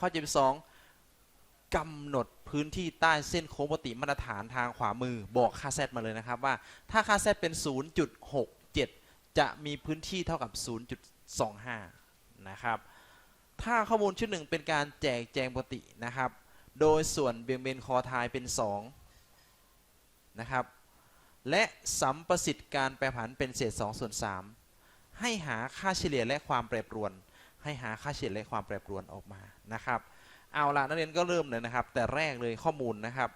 ข้อ72กำหนดพื้นที่ใต้เส้นโค้งปกติมาตรฐานทางขวามือบอกค่า z มาเลยนะครับว่าถ้าค่า z เป็น 0.67 จะมีพื้นที่เท่ากับ 0.25 นะครับ ถ้าข้อมูลชุดหนึ่งเป็นการแจกแจงปกตินะครับ โดยส่วนเบี่ยงเบนคอทายเป็น 2 นะครับ และสัมประสิทธิ์การแปรผันเป็นเศษ 2 ส่วน 3 ให้หาค่าเฉลี่ยและความแปรปรวน ให้หาค่าเฉลี่ยและความแปรปรวนออกมานะครับ เอาละนักเรียนก็เริ่มเลยนะครับ แต่แรกเลยข้อมูลนะครับ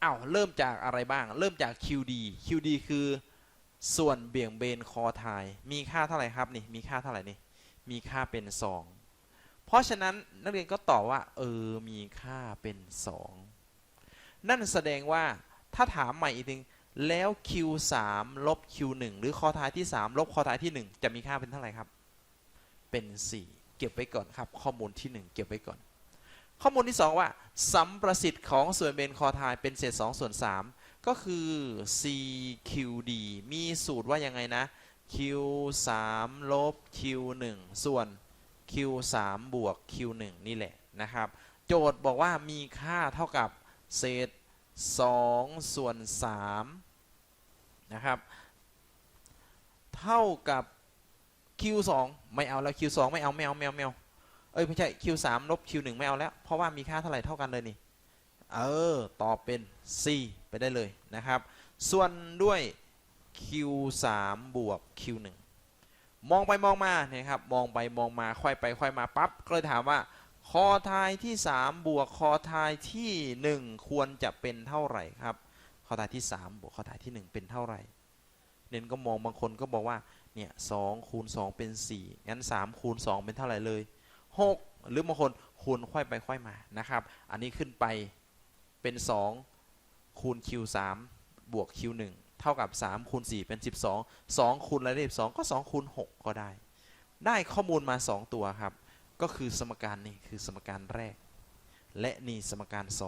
เอาเริ่มจากอะไรบ้าง เริ่มจาก QD QD คือส่วนเบี่ยงเบนคอทาย มีค่าเท่าไหร่ครับนี่มีค่าเท่าไหร่นี่มีค่าเป็น 2 เพราะฉะนั้นนักเรียนก็ตอบว่า เออมีค่าเป็น 2 นั่นแสดงว่าถ้าถามใหม่อีกทีแล้ว Q3 ลบ Q1 หรือคอทายที่ 3 ลบคอทายที่ 1 จะมีค่าเป็นเท่าไหร่ครับ เป็น 4 ก็บไว้ก่อนครับ ข้อมูลที่ 1 เก็บไว้ก่อน ข้อมูลที่ 2 ว่า สัมประสิทธิ์ของส่วนเบนคอทายเป็นเศษ2ส่วน3 ก็คือ CQD มีสูตรว่ายังไงนะ Q3 ลบ Q1 ส่วน Q3 บวก Q1 นี่แหละนะครับ โจทย์บอกว่ามีค่าเท่ากับเศษ2ส่วน3นะครับ เท่ากับ Q2 ไม่เอาแล้ว Q2 ไม่เอาไม่เอาไม่เอาไม่เอาเอ้ยไม่ใช่ Q3 ลบ Q1 ไม่เอาแล้ว เพราะว่ามีค่าเท่าไหร่เท่ากันเลยนี่ เออ ตอบเป็น C ไปได้เลยนะครับ ส่วนด้วย Q3 บวก Q1 มองไปมองมาเนี่ยครับ มองไปมองมาค่อยไปค่อยมาปั๊บก็เลยถามว่า คอทายที่ 3 บวกคอทายที่ 1 ควรจะเป็นเท่าไหร่ครับ คอทายที่ 3 บวกคอทายที่ 1 เป็นเท่าไหร่เน้นก็มองบางคนก็บอกว่า เนี่ยสคูณ2เป็น4งั้น3คูณ2เป็นเท่าไหร่เลย6หรือบางคนคูณค่อยไปค่อยมานะครับ อันนี้ขึ้นไปเป็น2คูณ Q3 บวก Q1 เท่ากับ3คูณ4เป็น 12 2คูณอะไรได้12 ก็ 2คูณ6ก็ได้ ได้ข้อมูลมา 2 ตัวครับ ก็คือสมการนี่คือสมการแรก และนี่สมการ 2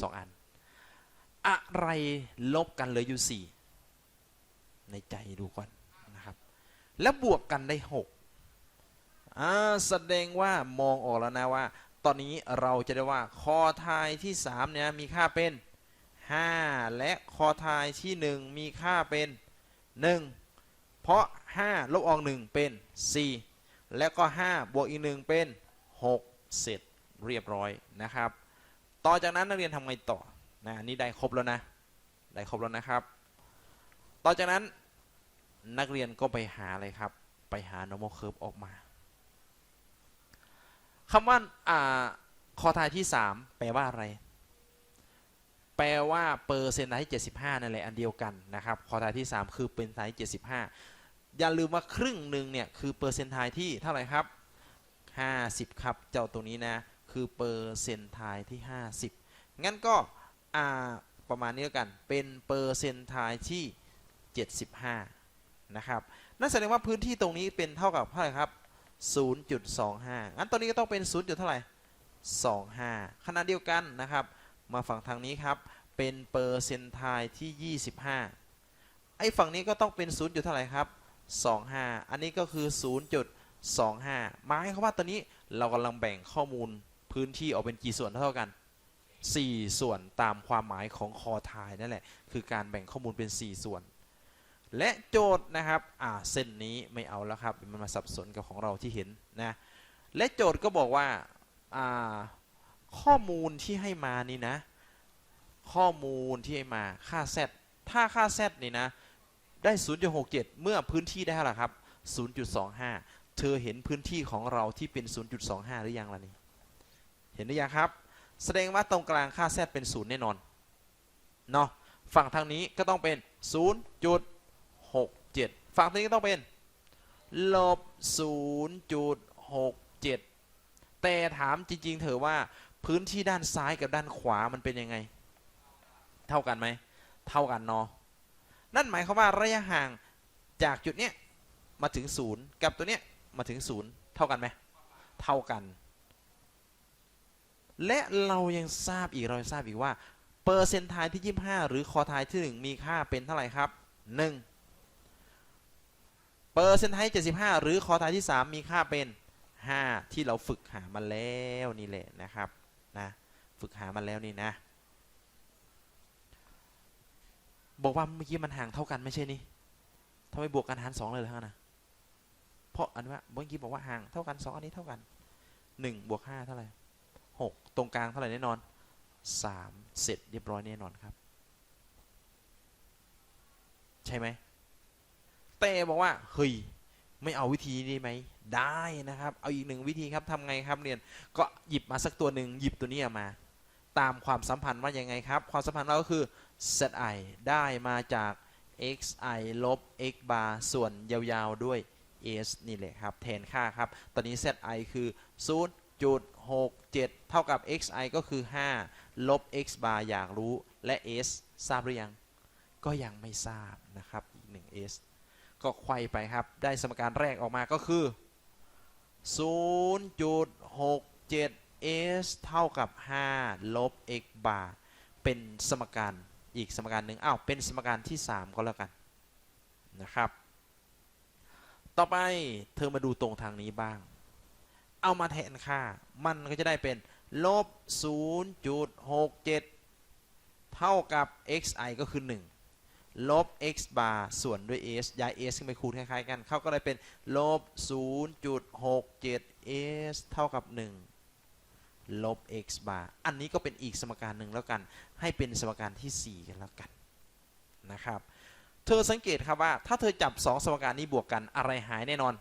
2 อัน อะไรลบกันเหลยอยู่ 4 ในใจดูก่อนนะครับ แล้วบวกกันได้6อ่าแสดงว่ามองออกแล้วนะว่า ตอนนี้เราจะได้ว่าคอทายที่ 3 เนี่ย มีค่าเป็น 5 และคอทายที่ 1 มีค่าเป็น 1 เพราะ 5 ลบออก 1 เป็น 4 แล้วก็ 5 บวกอีก 1 เป็น 6 เสร็จเรียบร้อยนะครับ ต่อจากนั้นนักเรียนทำไงต่อนะอันนี้ได้ครบแล้วนะ ได้ครบแล้วนะครับ ต่อจากนั้นนักเรียนก็ไปหาอะไรครับ ไปหา normal curve ออกมาคำว่าอ่าคอทายที่ 3 แปลว่าอะไร แปลว่าเปอร์เซ็นต์ไทที่75 นั่นแหละอันเดียวกันนะครับ คอทายที่ 3 คือเป็นไทที่75 อย่าลืมว่าครึ่งหนึ่งเนี่ยคือเปอร์เซ็นต์ไทที่เท่าไหร่ครับ 50 ครับ เจ้าตัวนี้นะ คือเปอร์เซ็นต์ไทที่ 50 งั้นก็อ่าประมาณนี้แล้วกัน เป็นเปอร์เซ็นต์ไทที่ 75 นะครับ นั่นแสดงว่าพื้นที่ตรงนี้เป็นเท่ากับเท่าไหร่ครับ 0.25 งั้นตัวนี้ก็ต้องเป็น 0. จุดเท่าไหร่ 25 ขณะเดียวกันนะครับ มาฝั่งทางนี้ครับ เป็นเปอร์เซนต์ไทที่ 25 ไอ้ฝั่งนี้ก็ต้องเป็น 0. จุดเท่าไหร่ครับ 25 อันนี้ก็คือ 0.25 หมายความว่าตอนนี้เรากำลังแบ่งข้อมูลพื้นที่ออกเป็นกี่ส่วนเท่ากัน4 ส่วนตามความหมายของคอทายนั่นแหละ คือการแบ่งข้อมูลเป็น 4 ส่วน และโจทย์นะครับอ่าเส้นนี้ไม่เอาแล้วครับมันมาสับสนกับของเราที่เห็นนะและโจทย์ก็บอกว่าอ่าข้อมูลที่ให้มานี่นะ ข้อมูลที่ให้มาค่า z ถ้าค่า z นี่นะได้ 0.67 เมื่อพื้นที่ได้เท่าไหร่ครับ 0.25 เธอเห็นพื้นที่ของเราที่เป็น 0.25 หรือยังล่ะนี่ เห็นหรือยังครับ แสดงว่าตรงกลางค่า z เป็น 0 แน่นอน เนาะ ฝั่งทางนี้ก็ต้องเป็น 7 ฝั่งนี้ก็ต้องเป็น ลบ 0.67 แต่ถามจริง ๆ เถอะว่าพื้นที่ด้านซ้ายกับด้านขวามันเป็นยังไง เท่ากันไหม เท่ากันเนาะนั่นหมายความว่าระยะห่างจากจุดเนี้ยมาถึงศูนย์กับตัวเนี้ยมาถึงศูนย์เท่ากันไหมเท่ากัน และเรายังทราบอีกเราทราบอีกว่า เปอร์เซนต์ไทายที่ 25 หรือคอทายที่ 1 มีค่าเป็นเท่าไหร่ครับ 1 เปอร์เซนต์ไทาย75หรือคอทายที่3มีค่าเป็น5ที่เราฝึกหามาแล้วนี่แหละนะครับนะฝึกหามาแล้วนี่นะ บอกว่าเมื่อกี้มันห่างเท่ากันไม่ใช่นี่ทำไมบวกกันหารสองเลยเหรอฮะนะเพราะอันว่าเมื่อกี้บอกว่าห่างเท่ากันสองอันนี้เท่ากันหนึ่งบวกห้าเท่าไหร่หกตรงกลางเท่าไหร่แน่นอนสามเสร็จเรียบร้อยแน่นอนครับ ใช่ไหม ต่บอกว่าเฮ้ยไม่เอาวิธีนี้ไหมได้นะครับ เอาอีกหนึ่งวิธีครับทำไงครับเรียนก็หยิบมาสักตัวหนึ่งหยิบตัวนี้ออกมา ตามความสัมพันธ์ว่ายังไงครับ ความสัมพันธ์เราก็คือ zi ได้มาจาก xi ลบ x bar ส่วนยาวๆด้วย s นี่แหละครับ แทนค่าครับ ตอนนี้ zi คือ0.67 เท่ากับ xi ก็คือ 5 ลบ x bar อยากรู้และ s ทราบหรือยัง ก็ยังไม่ทราบนะครับ อีก1 s ก็ไขว้ไปครับ ได้สมการแรกออกมาก็คือ 0.67 s เท่ากับ 5 ลบ x bar เป็นสมการอีกสมการหนึ่งอ้าวเป็นสมการที่ 3 ก็แล้วกันนะครับ ต่อไปเธอมาดูตรงทางนี้บ้าง เอามาแทนค่า มันก็จะได้เป็นลบ 0.67 เท่ากับ xi ก็คือ 1 ลบ x bar ส่วนด้วย s ย้าย s ขึ้นไปคูณคล้ายๆกัน เขาก็เลยเป็นลบ 0.67 s เท่ากับ 1 ลบ x bar อันนี้ก็เป็นอีกสมการหนึ่งแล้วกัน ให้เป็นสมการที่ 4 กันแล้วกันนะครับ เธอสังเกตครับว่า ถ้าเธอจับ 2 สมการนี้บวกกันอะไรหายแน่นอน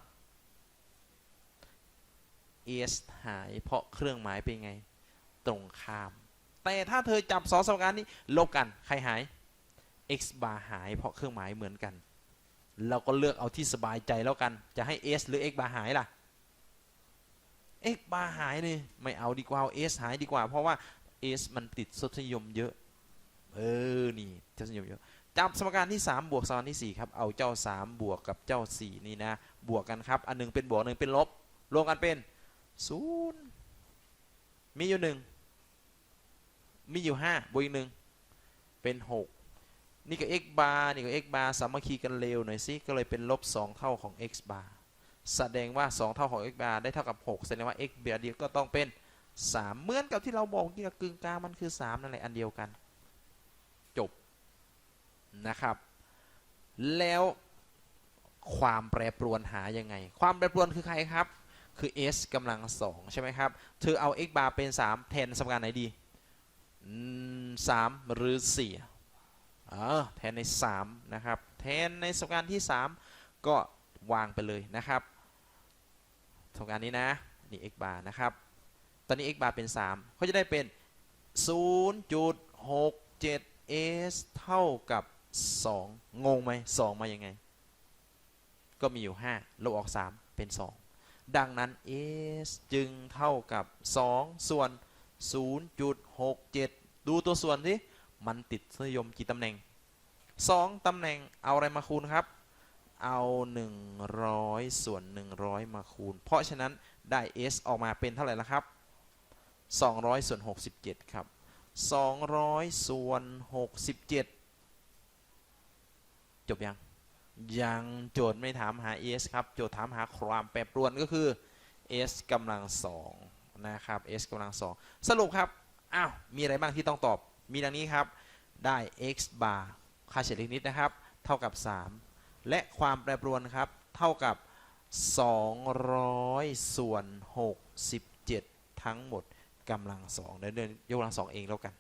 s หายเพราะเครื่องหมายเป็นไง ตรงข้าม แต่ถ้าเธอจับ 2 สมการนี้ลบกันใครหาย x bar หายเพราะเครื่องหมายเหมือนกัน เราก็เลือกเอาที่สบายใจแล้วกัน จะให้ s หรือ x bar หายล่ะ x bar หายนี่ไม่เอาดีกว่าเอา s หายดีกว่า เพราะว่า s มันติดทศนิยมเยอะ เออ นี่ทศนิยมเยอะจับสมการที่ 3 บวกสมการที่ 4 ครับ เอาเจ้า 3 บวกกับเจ้า 4 นี่นะ บวกกันครับ อันหนึงเป็นบวกหนึ่งเป็นลบ รวมกันเป็น0มีอยู่1มีอยู่5บวกอีกหนึ่งเป็น6 นี่ก็ x bar นี่ก็ x bar สามัคคีกันเร็วหน่อยสิก็เลยเป็นลบ 2 เท่าของ x bar แสดงว่า 2 เท่าของ x bar ได้เท่ากับ 6 แสดงว่า x bar เดียวก็ต้องเป็น 3 เหมือนกับที่เราบอกเมื่กับกึ่งกลางมันคือ 3 นั่นแหละ อันเดียวกัน จบนะครับ แล้วความแปรปรวนหายังไง ความแปรปรวนคือใครครับ คือ s กำลัง2ใช่ไหมครับ เธอเอา x bar เป็น 3 แทนสมการไหนดีอืม3หรือ 4 เออแทนใน 3 นะครับ แทนในสมการที่ 3 ก็วางไปเลยนะครับสมการนี้นะนี่ x bar นะครับ ตอนนี้ x bar เป็น3เขาจะได้เป็น 0.67 s เท่ากับ 2 งงไหม2มายังไง ก็มีอยู่ 5 ลบออก 3 เป็น 2 ดังนั้น s จึงเท่ากับ 2 ส่วน 0.67 ดูตัวส่วนสิ มันติดนิยมกี่ตำแหน่ง 2 ตำแหน่งเอาอะไรมาคูณครับ เอา 100 ส่วน 100 มาคูณ เพราะฉะนั้นได้ s ออกมาเป็นเท่าไหร่ละครับ 200 ส่วน 67 ครับ 200 ส่วน 67 จบยัง ยังโจทย์ไม่ถามหา s ครับ โจทย์ถามหาความแปรปรวนก็คือ s กำลังสองนะครับ s กำลังสองสรุปครับ อ้าว มีอะไรบ้างที่ต้องตอบ มีดังนี้ครับ ได้ x bar ค่าเฉลี่ยนิดนะครับ เท่ากับ 3 และความแปรปรวนครับ เท่ากับ 200 ส่วน 67 ทั้งหมดกำลังสองเดี๋ยวเดินยกกำลังสองเองแล้วกัน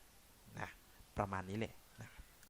นะประมาณนี้แหละ